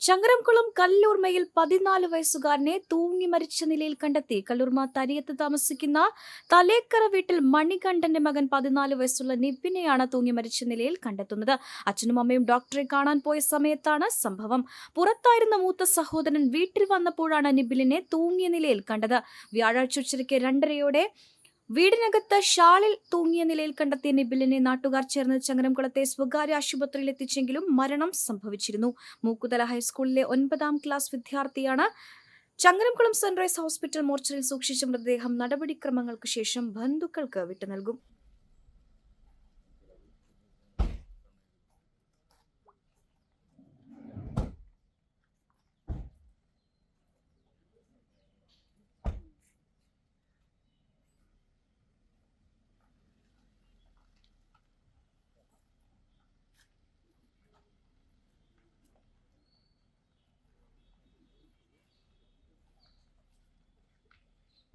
ചങ്ങരംകുളം കല്ലൂർമയിൽ പതിനാല് വയസ്സുകാരനെ തൂങ്ങി മരിച്ച നിലയിൽ കണ്ടെത്തി. കല്ലൂർമ തരിയത്ത് താമസിക്കുന്ന തലേക്കര വീട്ടിൽ മണികണ്ഠന്റെ മകൻ പതിനാല് വയസ്സുള്ള നിബിനെയാണ് തൂങ്ങി മരിച്ച നിലയിൽ കണ്ടെത്തുന്നത്. അച്ഛനും അമ്മയും ഡോക്ടറെ കാണാൻ പോയ സമയത്താണ് സംഭവം. പുറത്തായിരുന്ന മൂത്ത സഹോദരൻ വീട്ടിൽ വന്നപ്പോഴാണ് നിബിലിനെ തൂങ്ങിയ നിലയിൽ കണ്ടത്. വ്യാഴാഴ്ച ഉച്ചയ്ക്ക് രണ്ടരയോടെ വീടിനകത്ത് ഷാളിൽ തൂങ്ങിയ നിലയിൽ കണ്ടെത്തിയ നിബിലിനെ നാട്ടുകാർ ചേർന്ന് ചങ്ങരംകുളത്തെ സ്വകാര്യ ആശുപത്രിയിൽ എത്തിച്ചെങ്കിലും മരണം സംഭവിച്ചിരുന്നു. മൂക്കുതല ഹൈസ്കൂളിലെ ഒൻപതാം ക്ലാസ് വിദ്യാർത്ഥിയാണ് ചങ്ങരംകുളം സൺറൈസ് ഹോസ്പിറ്റൽ മോർച്ചറിൽ സൂക്ഷിച്ച മൃതദേഹം നടപടിക്രമങ്ങൾക്ക് ശേഷം ബന്ധുക്കൾക്ക് വിട്ടു നൽകും